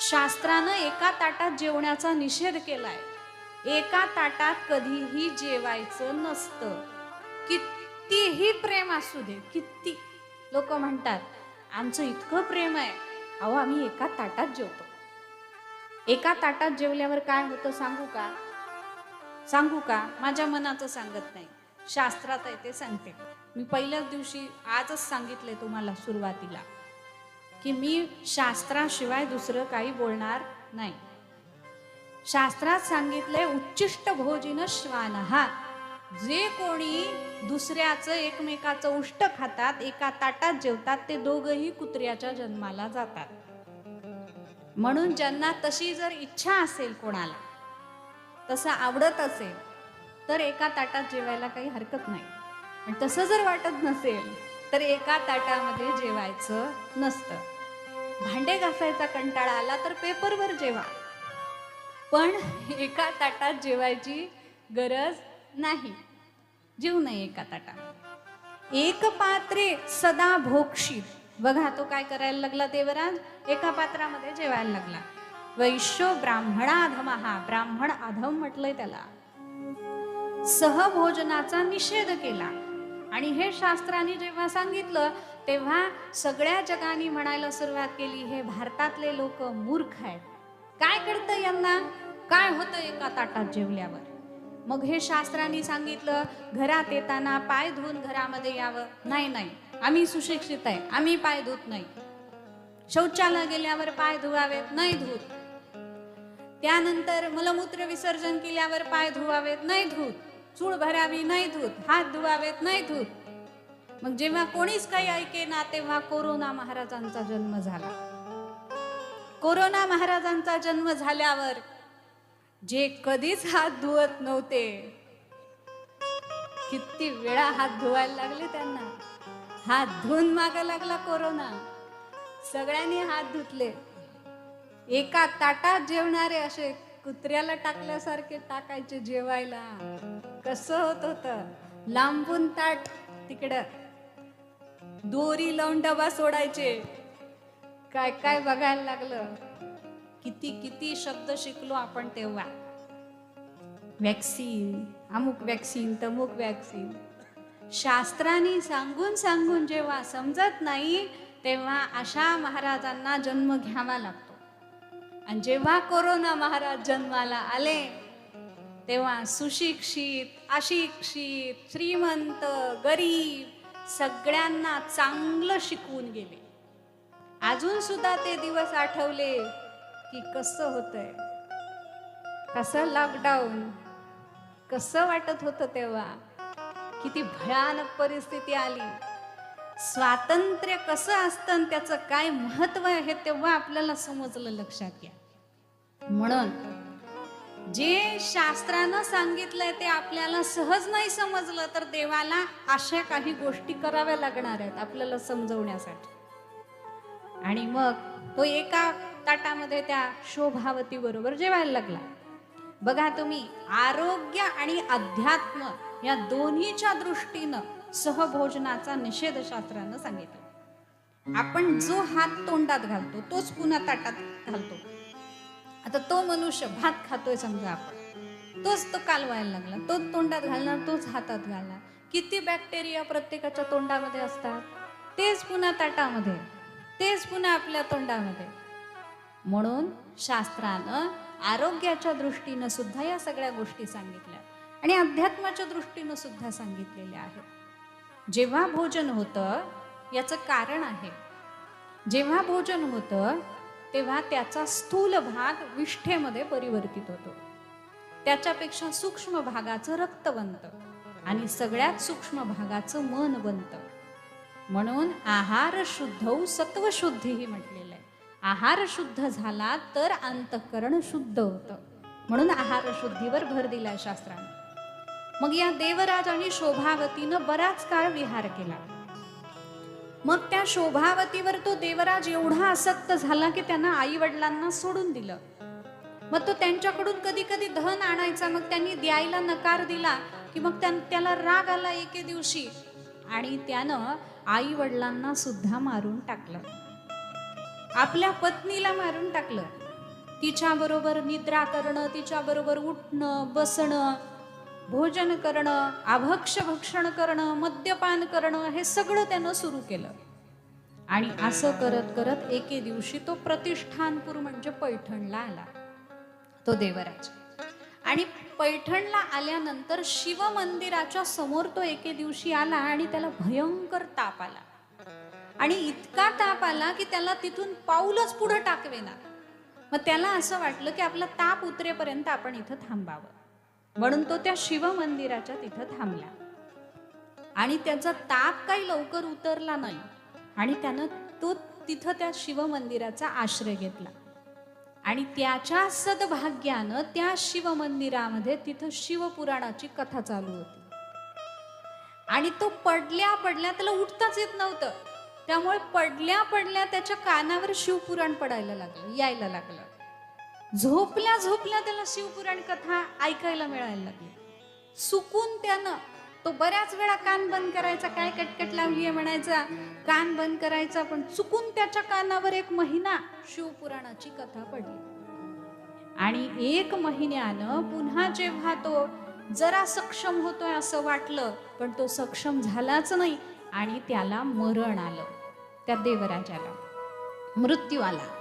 शास्त्रानं एका ताटात जेवण्याचा निषेध केलाय. एका ताटात कधीही जेवायचं नसतं. कितीही प्रेम असू दे किती. लोक म्हणतात आमचं इतकं प्रेम आहे. अहो आम्ही एका ताटात जेवतो. एका ताटात जेवल्यावर काय होतं सांगू का? सांगू का? माझ्या मनाचं सांगत नाही. शास्त्रात आहे ते सांगते. मी पहिल्याच दिवशी आजच सांगितले तुम्हाला सुरुवातीला. की मी शास्त्राशिवाय दुसरं काही बोलणार नाही. शास्त्रात सांगितलंय उच्चिष्ट भोजिन श्वानहा जे कोणी दुसऱ्याचं एकमेकाचं उष्ट खातात एका ताटात जेवतात ते दोघही कुत्र्याच्या जन्माला जातात. म्हणून ज्यांना तशी जर इच्छा असेल कोणाला तसं आवडत असेल तर एका ताटात जेवायला काही हरकत नाही. पण तसं जर वाटत नसेल तर एका ताटामध्ये जेवायचं नसतं. भांडे घासायचा कंटाळा आला तर पेपरवर जेवा. पण एका ताटात जेवायची गरज नाही. जेव नाही एका ताटात. एक पात्रे सदा भोक्षित बघा तो काय करायला लागला देवराज? एका पात्रामध्ये जेवायला लागला. वैश्य ब्राह्मणा अधम हा ब्राह्मण अधम म्हटलंय त्याला. सहभोजनाचा निषेध केला. आणि हे शास्त्राने जेव्हा सांगितलं तेव्हा सगळ्या जगाने म्हणायला सुरुवात केली हे भारतातले लोक मूर्ख आहेत. काय कळतं यांना? काय होतं एका ताटात जेवल्यावर? मग हे शास्त्रांनी सांगितलं घरात येताना पाय धुवून घरामध्ये यावं. नाही नाही. आम्ही सुशिक्षित आहे. आम्ही पाय धुत नाही. शौचाला गेल्यावर पाय धुवावेत नाही धुत. त्यानंतर मलमूत्र विसर्जन केल्यावर पाय धुवावेत नाही धुत. चूळ भरावी नाही धूत हात धुवावेत नाही धूत. मग जेव्हा कोणीच काही ऐके ना तेव्हा कोरोना महाराजांचा जन्म झाला. कोरोना महाराजांचा जन्म झाल्यावर जे कधीच हात धुवत नव्हते किती वेळा हात धुवायला लागले त्यांना. हात धुवून मागा लागला कोरोना. सगळ्यांनी हात धुतले. एका ताटात जेवणारे असे कुत्र्याला टाकल्यासारखे टाकायचे जेवायला. कसं होत होत? लांबून ताट तिकडं. दोरी लावून डबा सोडायचे. काय काय बघायला लागलं? किती किती शब्द शिकलो आपण तेव्हा. वॅक्सिन अमुक वॅक्सिन तमुक वॅक्सिन शास्त्राने सांगून सांगून जेव्हा समजत नाही तेव्हा अशा महाराजांना जन्म घ्यावा लागतो. आणि जेव्हा कोरोना महाराज जन्माला आले तेव्हा सुशिक्षित अशिक्षित श्रीमंत गरीब सगळ्यांना चांगलं शिकवून गेले. अजून सुद्धा ते दिवस आठवले की कसं होतंय. कसं लॉकडाऊन कसं वाटत होतं तेव्हा. किती भयानक परिस्थिती आली. स्वातंत्र्य कसं असतं त्याचं काय महत्त्व आहे तेव्हा आपल्याला समजलं लक्षात घ्या. म्हणून जे शास्त्रानं सांगितलंय ते आपल्याला सहज नाही समजलं तर देवाला अशा काही गोष्टी कराव्या लागणार आहेत आपल्याला समजवण्यासाठी. आणि मग तो एका ताटामध्ये त्या शोभावती बरोबर जेवायला लागला. बघा तुम्ही आरोग्य आणि अध्यात्म या दोन्हीच्या दृष्टीनं सहभोजनाचा निषेध शास्त्रानं सांगितलं. आपण जो हात तोंडात घालतो तोच पुन्हा ताटात घालतो. आता तो मनुष्य भात खातोय समजा आपण. तोच तो कालवायला लागला. तोच तोंडात घालणार तोच हातात घालणार. किती बॅक्टेरिया प्रत्येकाच्या तोंडामध्ये असतात? तेच पुन्हा ताटामध्ये. तेच पुन्हा आपल्या तोंडामध्ये. म्हणून शास्त्रानं आरोग्याच्या दृष्टीनं सुद्धा या सगळ्या गोष्टी सांगितल्या. आणि अध्यात्माच्या दृष्टीनं सुद्धा सांगितलेल्या आहेत. जेव्हा भोजन होतं याचं कारण आहे. जेव्हा भोजन होतं तेव्हा त्याचा स्थूल भाग विष्ठेमध्ये परिवर्तित होतो. त्याच्यापेक्षा सूक्ष्म भागाचं रक्त बनतं आणि सगळ्यात सूक्ष्म भागाचं मन बनतं म्हणून आहार शुद्ध सत्व शुद्धीही म्हटलेलं आहे. आहार शुद्ध झाला तर अंतःकरण शुद्ध होतं. म्हणून आहार शुद्धीवर भर दिलाय शास्त्राने. मग या देवराज आणि शोभावतीनं बराच काळ विहार केला. मग त्या शोभावतीवर तो देवराज एवढा आसक्त झाला की त्यांना आई वडिलांना सोडून दिलं. मग तो त्यांच्याकडून कधी कधी धन आणायचा मग त्यांनी द्यायला नकार दिला की मग त्याला राग आला एके दिवशी आणि त्यानं आई वडिलांना सुद्धा मारून टाकलं. आपल्या पत्नीला मारून टाकलं. तिच्याबरोबर निद्रा करणं तिच्याबरोबर उठणं बसणं भोजन करणं आभक्ष भक्षण करणं मद्यपान करणं हे सगळं त्यानं सुरू केलं. आणि असं करत करत एके दिवशी तो प्रतिष्ठानपूर म्हणजे पैठणला आला. तो देवराज. आणि पैठणला आल्यानंतर शिव मंदिराच्या समोर तो एके दिवशी आला आणि त्याला भयंकर ताप आला. आणि इतका ताप आला की त्याला तिथून पाऊलच पुढे टाकवेना. मग त्याला असं वाटलं की आपला ताप उतरेपर्यंत आपण इथं थांबावं. म्हणून तो त्या शिव मंदिराच्या तिथं थांबला. आणि त्याचा ताप काही लवकर उतरला नाही. आणि त्यानं तो तिथं त्या शिव मंदिराचा आश्रय घेतला. आणि त्याच्या सद्भाग्यानं त्या शिव मंदिरामध्ये तिथं शिवपुराणाची कथा चालू होती. आणि तो पडल्या पडल्या त्याला उठताच येत नव्हतं. त्यामुळे पडल्या पडल्या त्याच्या कानावर शिवपुराण पडायला लागलं यायला लागलं. झोपल्या झोपल्या त्याला शिवपुराण कथा ऐकायला मिळायला लागली. चुकून त्यानं तो बऱ्याच वेळा कान बंद करायचा काय कटकट लावलीये म्हणायचा कान बंद करायचा पण चुकून त्याच्या कानावर एक महिना शिवपुराणाची कथा पडली. आणि एक महिन्यानं पुन्हा जेव्हा तो जरा सक्षम होतोय असं वाटलं पण तो सक्षम झालाच नाही आणि त्याला मरण आलं. त्या देवराजाला. मृत्यू आला.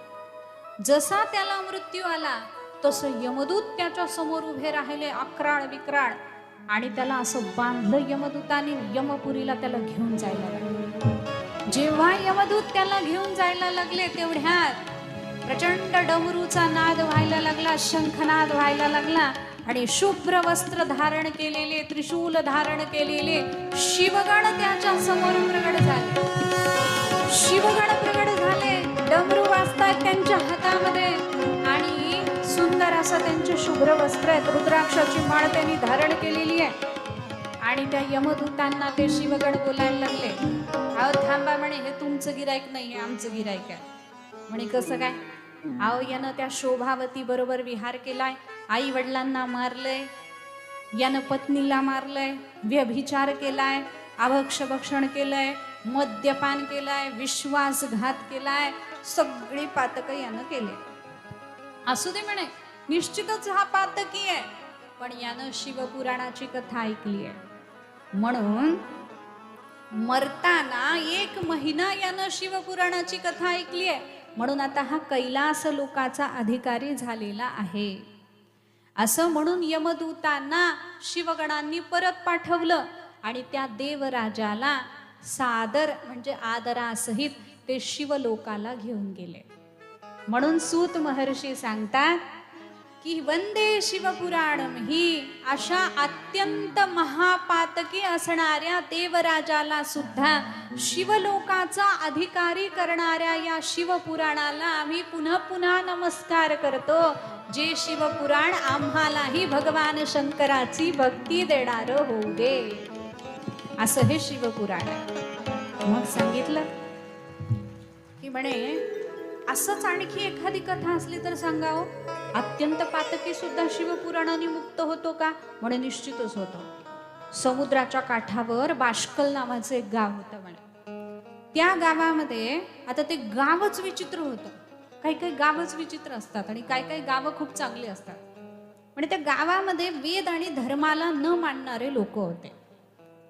जसा त्याला मृत्यू आला तसं यमदूत त्याच्यासमोर उभे राहिले अक्राळ विक्राळ. आणि त्याला असं बांधलं यमदूताने यमपुरीला त्याला घेऊन जायला लागलं. जेव्हा यमदूत त्याला घेऊन जायला लागले तेवढ्यात प्रचंड डमरूचा नाद व्हायला लागला शंखनाद व्हायला लागला. आणि शुभ्र वस्त्र धारण केलेले त्रिशूल धारण केलेले शिवगण त्याच्यासमोर प्रगट झाले. शिवगण प्रगट झाले. डमरू वाजतात त्यांच्या असं त्यांचे शुभ्र वस्त्र आहेत. रुद्राक्षाची माळ त्यांनी धारण केलेली आहे. आणि त्या यमदूतांना ते शिवगड बोलायला लागले. अहो थांबा म्हणे हे तुमचं गिरायक नाही हे आमचं गिरायक आहे. म्हणे कसं काय? अहो यानं त्या शोभावती बरोबर विहार केलाय. आई वडिलांना मारलंय. यानं पत्नीला मारलंय. व्यभिचार केलाय. अभक्ष भक्षण केलंय. मद्यपान केलाय. विश्वासघात केलाय. सगळी पातकं यानं केले. असू दे म्हणे. निश्चितच हा पातकी आहे. पण यानं शिवपुराणाची कथा ऐकली आहे. म्हणून मरताना एक महिना यानं शिवपुराणाची कथा ऐकली आहे. म्हणून आता हा कैलास लोकाचा अधिकारी झालेला आहे. असं म्हणून यमदूतांना शिवगणांनी परत पाठवलं आणि त्या देवराजाला सादर म्हणजे आदरासहित ते शिवलोकाला घेऊन गेले. म्हणून सूत महर्षी सांगतात की वंदे शिवपुराणम ही अशा अत्यंत महापातकी असणाऱ्या देवराजाला सुद्धा शिवलोकाचा अधिकारी करणाऱ्या या शिवपुराणाला आम्ही पुन्हा पुन्हा नमस्कार करतो. जे शिवपुराण आम्हालाही भगवान शंकराची भक्ती देणार होऊ दे असं हे शिवपुराण आहे. मग सांगितलं की म्हणे असंच आणखी एखादी कथा असली तर सांगाव हो. अत्यंत पातकी सुद्धा शिवपुराणाने मुक्त होतो का? म्हणे निश्चितच होतो. समुद्राच्या काठावर बाष्कल नावाचं एक गाव होतं म्हणे. त्या गावामध्ये आता ते गावच विचित्र होतं. काही काही गावच विचित्र असतात आणि काही काही गावं खूप चांगली असतात. म्हणजे त्या गावामध्ये वेद आणि धर्माला न मानणारे लोक होते.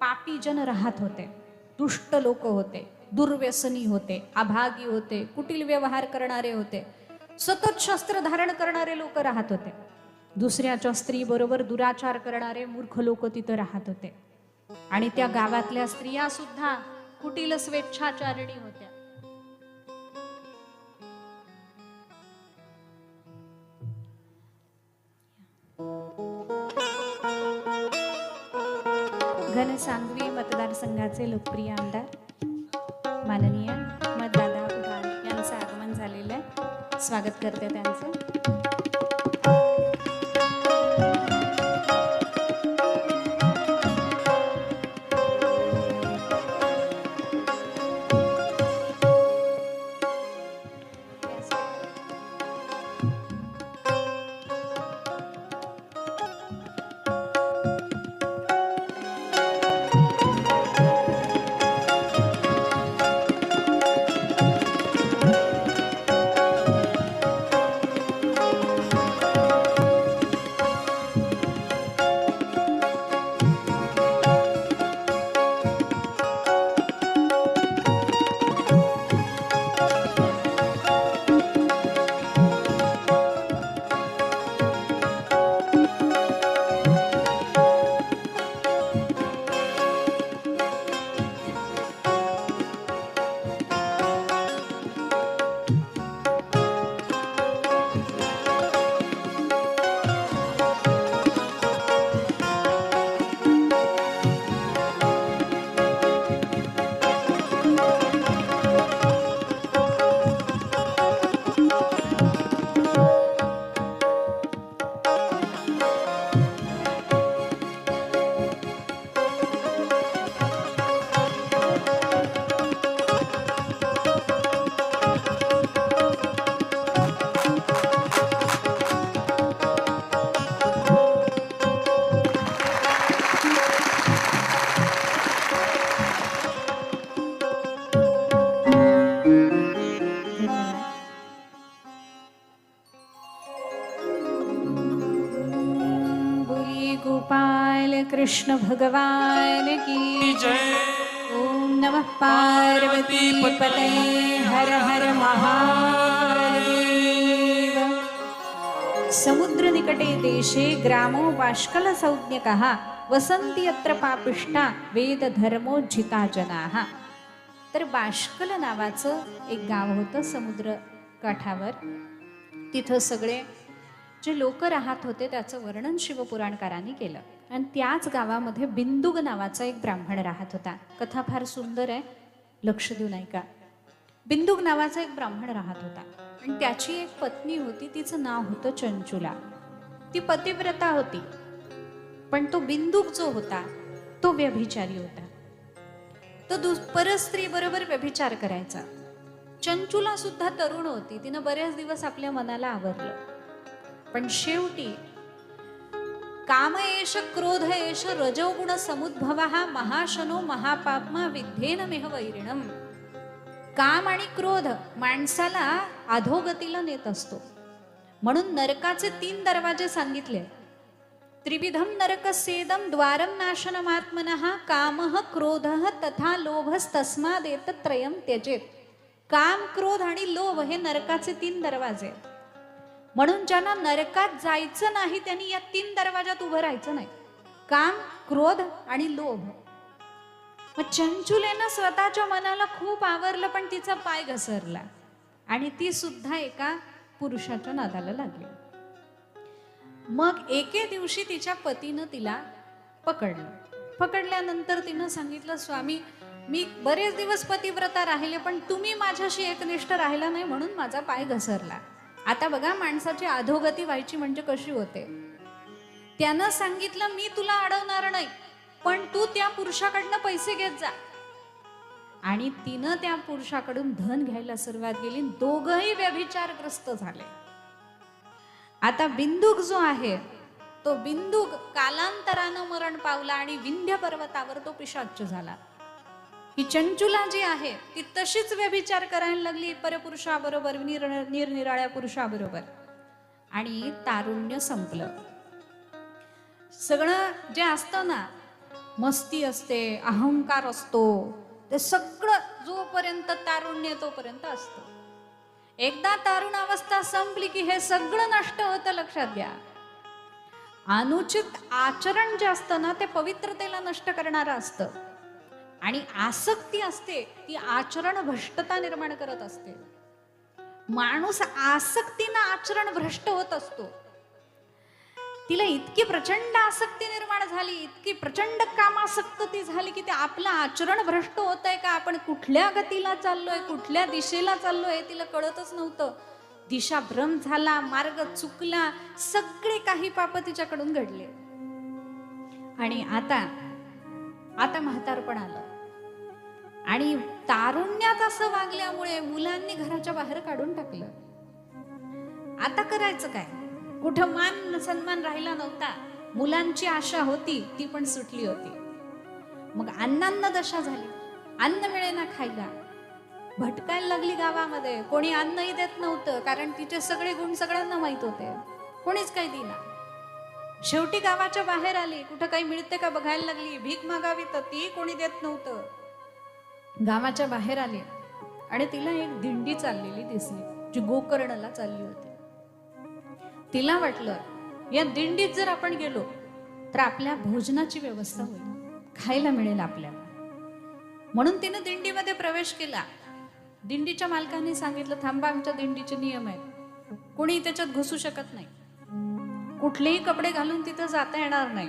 पापी जन राहत होते. दुष्ट लोक होते. दुर्व्यसनी होते अभागी होते कुटील व्यवहार करणारे होते. सतत शस्त्र धारण करणारे लोक राहत होते. दुसऱ्याच्या स्त्री बरोबर दुराचार करणारे मूर्ख लोक तिथं राहत होते. आणि त्या गावातल्या स्त्रिया सुद्धा कुटील स्वेच्छाचारिणी होत्या. घनसांगवी मतदारसंघाचे लोकप्रिय आमदार माननीय मतदादा उडान यांचं आगमन झालेलं आहे. स्वागत करते त्यांचं. गोपाल कृष्ण भगवान की जय ओम नमः पार्वती पते हर हर महादेव। समुद्र निकटे देशे ग्रामो बाष्कल संज्ञकः वसन्ति अत्र पापिष्टा वेदधर्मोज्झिता जनाः। तर बाष्कल नावाचं एक गाव होतं समुद्र काठावर. तिथं सगळे जे लोक राहत होते त्याचं वर्णन शिवपुराणकारांनी केलं. आणि त्याच गावामध्ये बिंदुग नावाचा एक ब्राह्मण राहत होता. कथा फार सुंदर आहे. लक्ष देऊ नाही का बिंदुक नावाचा एक ब्राह्मण राहत होता. आणि त्याची एक पत्नी होती तिचं नाव होतं चंचुला. ती पतिव्रता होती. पण तो बिंदुक जो होता तो व्यभिचारी होता. तो दुस परस्त्री बरोबर व्यभिचार करायचा. चंचुला सुद्धा तरुण होती. तिनं बरेच दिवस आपल्या मनाला आवरलं. पण शेवटी काम एष क्रोध एष रजोगुण समुद्भव हा महाशनो महापापमा विद्धेन मेह वैरिणम. काम आणि क्रोध माणसाला अधोगतीला नेत असतो. म्हणून नरकाचे तीन दरवाजे सांगितले. त्रिविधम नरक सेदम द्वारम नाशनमात्मन काम क्रोध तथा लोभस्तस्मादेत त्रयम त्यजेत. काम क्रोध आणि लोभ हे नरकाचे तीन दरवाजे आहेत. म्हणून ज्यांना नरकात जायचं नाही त्यांनी या तीन दरवाजात उभं राहायचं नाही. काम क्रोध आणि लोभ. मग चंचुलेनं स्वतःच्या मनाला खूप आवरलं पण तिचा पाय घसरला. आणि ती सुद्धा एका पुरुषाच्या नादाला लागली. मग एके दिवशी तिच्या पतीनं तिला पकडलं. पकडल्यानंतर तिनं सांगितलं स्वामी मी बरेच दिवस पतिव्रता राहिले पण तुम्ही माझ्याशी एकनिष्ठ राहिला नाही म्हणून माझा पाय घसरला. आता बघा माणसाची अधोगती व्हायची म्हणजे कशी होते? त्यानं सांगितलं मी तुला अडवणार नाही पण तू त्या पुरुषाकडनं पैसे घेत जा. आणि तिनं त्या पुरुषाकडून धन घ्यायला सुरुवात केली दोघही व्यभिचारग्रस्त झाले. आता बिंदुक जो आहे तो बिंदुक कालांतरानं मरण पावला आणि विंध्य पर्वतावर तो पिशाच्च झाला. ही चंचुला जी आहे ती तशीच व्यभिचार करायला लागली परपुरुषाबरोबर निर निरनिराळ्या पुरुषाबरोबर. आणि तारुण्य संपलं. सगळं जे असतं ना मस्ती असते अहंकार असतो ते सगळं जोपर्यंत तारुण्य तोपर्यंत असतं. एकदा तारुण अवस्था संपली की हे सगळं नष्ट होतं लक्षात घ्या. अनुचित आचरण जे असतं ना ते पवित्रतेला नष्ट करणारं असतं. आणि आसक्ती असते ती आचरण भ्रष्टता निर्माण करत असते. माणूस आसक्तीनं आचरण भ्रष्ट होत असतो. तिला इतकी प्रचंड आसक्ती निर्माण झाली इतकी प्रचंड कामासक्त ती झाली की ते आपलं आचरण भ्रष्ट होत आहे का? आपण कुठल्या गतीला चाललोय कुठल्या दिशेला चाललोय तिला कळतच नव्हतं. दिशा भ्रम झाला मार्ग चुकला सगळे काही पाप तिच्याकडून घडले. आणि आता आता म्हातारपण आलं. आणि तारुण्यात असं वागल्यामुळे मुलांनी घराच्या बाहेर काढून टाकलं. आता करायचं काय? कुठं मान सन्मान राहिला नव्हता. मुलांची आशा होती ती पण सुटली होती. मग अन्नांना दशा झाली. अन्न मिळेना खायला. भटकायला लागली गावामध्ये. कोणी अन्नही देत नव्हतं कारण तिचे सगळे गुण सगळ्यांना माहीत होते. कोणीच काही दिला शेवटी गावाच्या बाहेर आली. कुठं काही मिळते का बघायला लागली. भीक मागावी तर ती कोणी देत नव्हतं. गावाच्या बाहेर आली आणि तिला एक दिंडी चाललेली दिसली जी गोकर्णला चालली होती. तिला वाटलं या दिंडीत जर आपण गेलो तर आपल्या भोजनाची व्यवस्था होईल खायला मिळेल आपल्याला. म्हणून तिनं दिंडीमध्ये प्रवेश केला. दिंडीच्या मालकाने सांगितलं थांबा आमच्या दिंडीचे नियम आहेत. कोणी त्याच्यात घुसू शकत नाही. कुठलेही कपडे घालून तिथं जाता येणार नाही.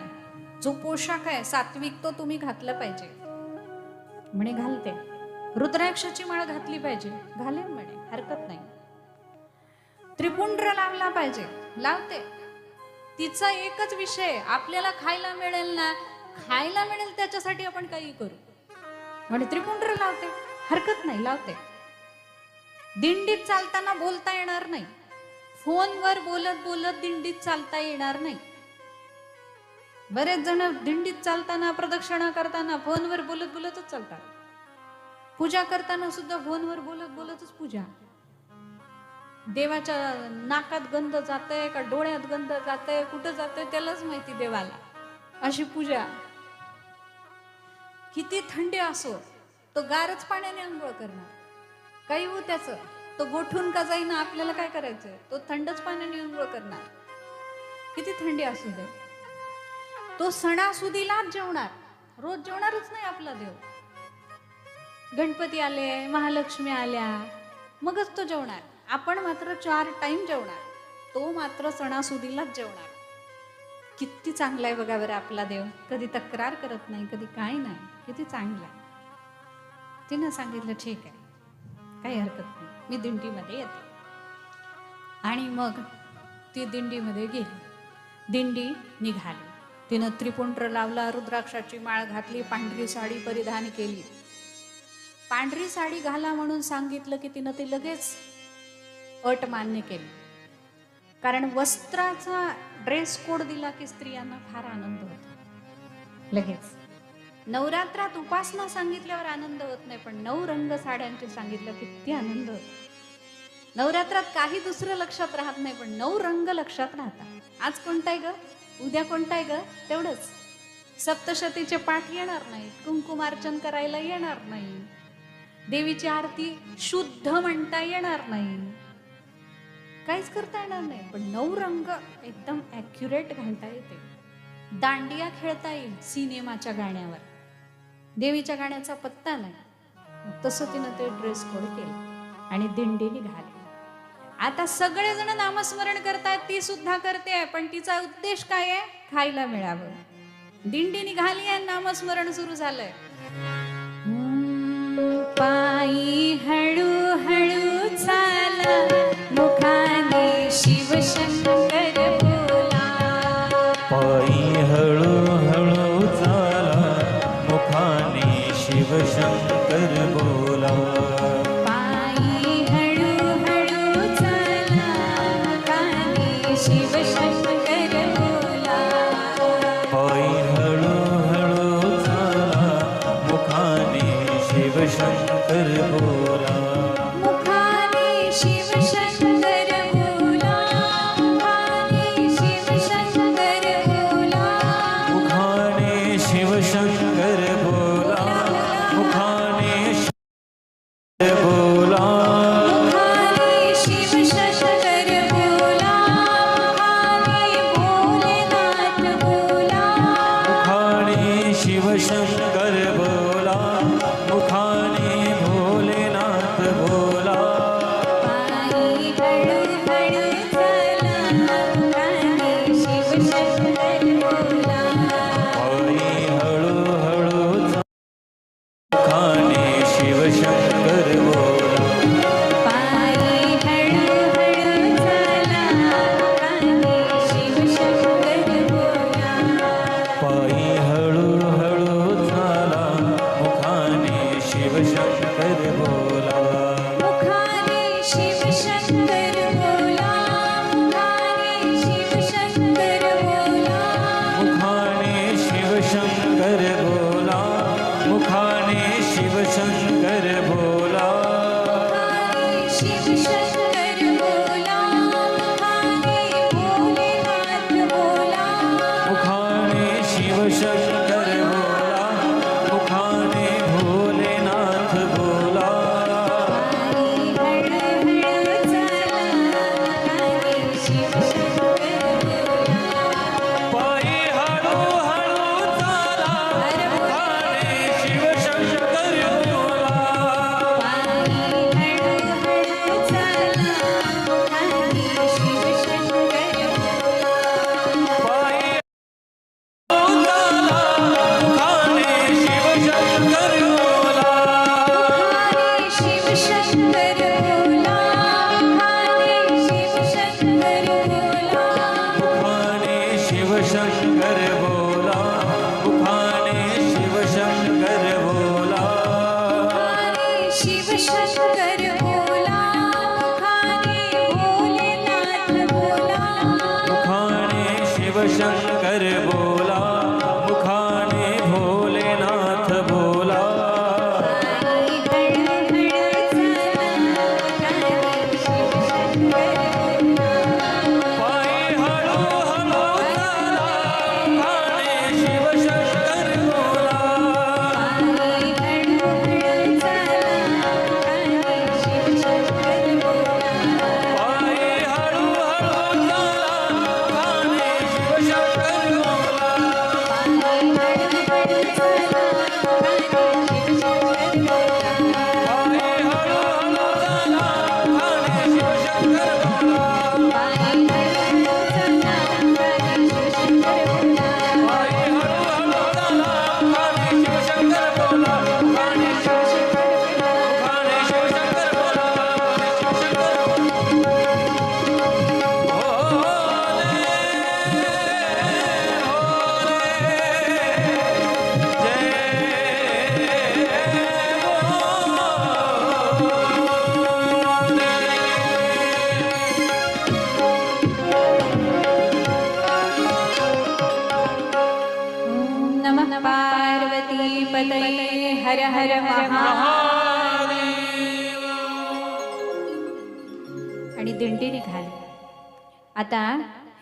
जो पोशाख आहे सात्विक तो तुम्ही घातला पाहिजे. म्हणे घालते. रुद्राक्षाची माळ घातली पाहिजे. घालेन म्हणे हरकत नाही. त्रिपुंड्र लावला पाहिजे. लावते. तिचा एकच विषय आपल्याला खायला मिळेल ना खायला मिळेल त्याच्यासाठी आपण काही करू. म्हणे त्रिपुंड्र लावते. हरकत नाही लावते. दिंडीत चालताना बोलता येणार नाही. फोनवर बोलत बोलत दिंडीत चालता येणार नाही. बरेच जण दिंडीत चालताना प्रदक्षिणा करताना फोनवर बोलत बोलतच चालतात. पूजा करताना सुद्धा फोनवर बोलत बोलतच पूजा. देवाच्या नाकात गंध जातय का डोळ्यात गंध जातय कुठं जातय त्यालाच माहिती देवाला. अशी पूजा. किती थंडी असो तो गारच पाण्याने आंघोळ करणार. काही हो त्याचं तो गोठून का जाईना आपल्याला काय करायचंय? तो थंडच पाण्याने आंघोळ करणार. किती थंडी असू दे. तो सणासुदीलाच जेवणार. रोज जेवणारच नाही आपला देव. गणपती आले महालक्ष्मी आल्या मगच तो जेवणार. आपण मात्र चार टाइम जेवणार. तो मात्र सणासुदीलाच जेवणार. किती चांगला आहे बघा बरं आपला देव. कधी तक्रार करत नाही कधी काय नाही. किती चांगला आहे तिनं सांगितलं ठीक आहे. काही हरकत नाही. मी दिंडीमध्ये येते. आणि मग ती दिंडीमध्ये गेली. दिंडी निघाली. तिनं त्रिपुंड्र लावला रुद्राक्षाची माळ घातली पांढरी साडी परिधान केली. पांढरी साडी घाला म्हणून सांगितलं की तिनं ती लगेच अट मान्य केली. कारण वस्त्राचा ड्रेस कोड दिला की स्त्रियांना फार आनंद होतो. लगेच. नवरात्रात उपासना सांगितल्यावर आनंद होत नाही पण नऊ रंग साड्यांचे सांगितलं किती आनंद होतो. नवरात्रात काही दुसरं लक्षात राहत नाही पण नऊ रंग लक्षात राहतात. आज कोणताय ग? उद्या कोणता आहे ग? तेवढंच. सप्तशतीचे पाठ येणार नाही कुंकुमार्चन करायला येणार नाही. देवीची आरती शुद्ध म्हणता येणार नाही. काहीच करता येणार नाही पण नऊ रंग एकदम ॲक्युरेट घालता येते. दांडिया खेळता येईल सिनेमाच्या गाण्यावर. देवीच्या गाण्याचा पत्ता नाही. तसं तिनं ते ड्रेस कोड केलं आणि दिंडी निघाली आता सगळेजण नामस्मरण करतात ती सुद्धा करते पण तिचा उद्देश काय आहे? खायला मिळावं. दिंडी निघाली आहे नामस्मरण सुरू झालंय. पायी हळू हळू चाला मुखाने शिवशंकर बोला. पायी हळू हळू चाला मुखाने शिवशंकर बोला. मुखाने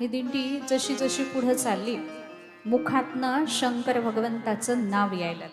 ही दिंडी जशी जशी पुढे चालली मुखातनं शंकर भगवंताचं नाव यायला